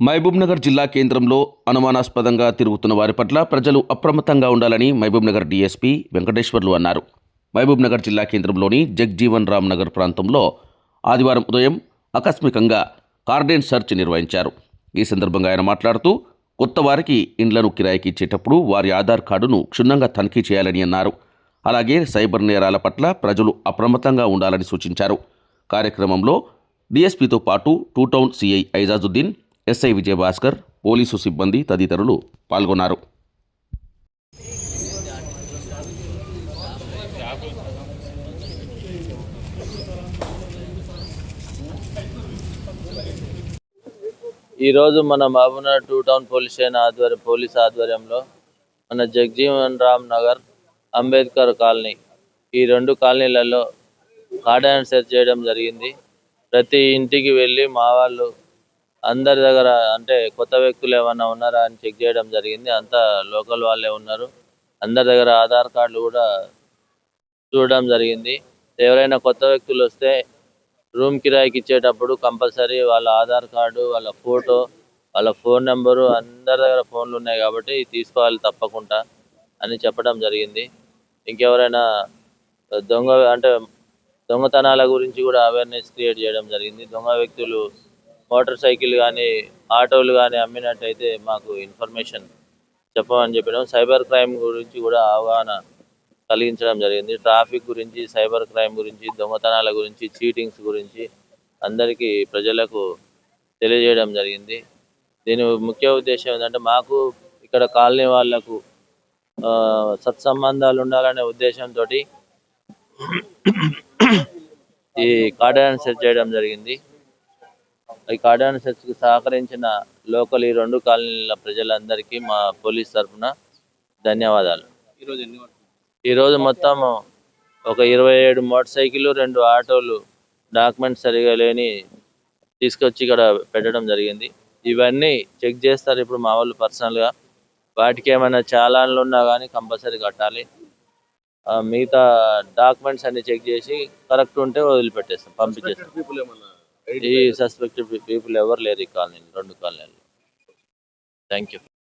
మహబూబ్నగర్ జిల్లా కేంద్రంలో అనుమానాస్పదంగా తిరుగుతున్న వారి పట్ల ప్రజలు అప్రమత్తంగా ఉండాలని మహబూబ్నగర్ డీఎస్పీ వెంకటేశ్వర్లు అన్నారు. మహబూబ్నగర్ జిల్లా కేంద్రంలోని జగ్జీవన్ రామ్ నగర్ ప్రాంతంలో ఆదివారం ఉదయం ఆకస్మికంగా కార్డెన్ సెర్చ్ నిర్వహించారు. ఈ సందర్భంగా ఆయన మాట్లాడుతూ కొత్త వారికి ఇండ్లను కిరాయికి ఇచ్చేటప్పుడు వారి ఆధార్ కార్డును క్షుణ్ణంగా తనిఖీ చేయాలని అన్నారు. అలాగే సైబర్ నేరాల పట్ల ప్రజలు అప్రమత్తంగా ఉండాలని సూచించారు. కార్యక్రమంలో డీఎస్పీతో పాటు two town CI Aijazuddin SI Vijayabhaskar police సిబ్బంది తదితరులు పాల్గొన్నారు. ఈరోజు మన Mahabubnagar two town police station ఆధ్వర్యం పోలీస్ ఆధ్వర్యంలో మన జగజీవన్ రామ్ నగర్ అంబేద్కర్ కాలనీ. ఈ రెండు కాలనీలలో కార్డన్ సెర్చ్ చేయడం జరిగింది. ప్రతి ఇంటికి వెళ్ళి మా వాళ్ళు అందరి దగ్గర అంటే కొత్త వ్యక్తులు ఏమన్నా ఉన్నారా అని చెక్ చేయడం జరిగింది. అంతా లోకల్ వాళ్ళే ఉన్నారు. అందరి దగ్గర ఆధార్ కార్డులు కూడా చూడడం జరిగింది. ఎవరైనా కొత్త వ్యక్తులు వస్తే రూమ్ కిరాయికి ఇచ్చేటప్పుడు కంపల్సరీ వాళ్ళ ఆధార్ కార్డు వాళ్ళ ఫోటో వాళ్ళ ఫోన్ నెంబరు అందరి దగ్గర ఫోన్లు ఉన్నాయి కాబట్టి తీసుకోవాలి తప్పకుండా అని చెప్పడం జరిగింది. ఇంకెవరైనా దొంగ అంటే దొంగతనాల గురించి కూడా అవేర్నెస్ క్రియేట్ చేయడం జరిగింది. దొంగ వ్యక్తులు మోటార్ సైకిల్ కానీ ఆటోలు కానీ అమ్మినట్టయితే మాకు ఇన్ఫర్మేషన్ చెప్పమని చెప్పడం సైబర్ క్రైమ్ గురించి కూడా అవగాహన కలిగించడం జరిగింది. ట్రాఫిక్ గురించి సైబర్ క్రైమ్ గురించి దొంగతనాల గురించి చీటింగ్స్ గురించి అందరికీ ప్రజలకు తెలియజేయడం జరిగింది. దీని ముఖ్య ఉద్దేశం ఏంటంటే మాకు ఇక్కడ కాలనీ వాళ్ళకు సత్సంబంధాలు ఉండాలనే ఉద్దేశంతో ఈ కార్డన్ సెట్ చేయడం జరిగింది. ఈ కార్డన్ సెర్చ్కి సహకరించిన లోకల్ ఈ రెండు కాలనీల ప్రజలందరికీ మా పోలీస్ తరఫున ధన్యవాదాలు. ఈ రోజు మొత్తం ఒక ఇరవై ఏడు మోటార్ సైకిల్ రెండు ఆటోలు డాక్యుమెంట్స్ సరిగా లేని తీసుకొచ్చి ఇక్కడ పెట్టడం జరిగింది. ఇవన్నీ చెక్ చేస్తారు ఇప్పుడు మా వాళ్ళు పర్సనల్గా వాటికి ఏమైనా చాలాన్లు ఉన్నా కానీ కంపల్సరీ కట్టాలి. ఆ, మిగతా డాక్యుమెంట్స్ అన్ని చెక్ చేసి కరెక్ట్ ఉంటే వదిలిపెట్టేస్తాం పంపించేస్తాం. ఈ సస్పెక్టెడ్ పీపుల్ ఎవరు లేరు ఈ కాలనీ రెండు కాలనీలు థ్యాంక్ యూ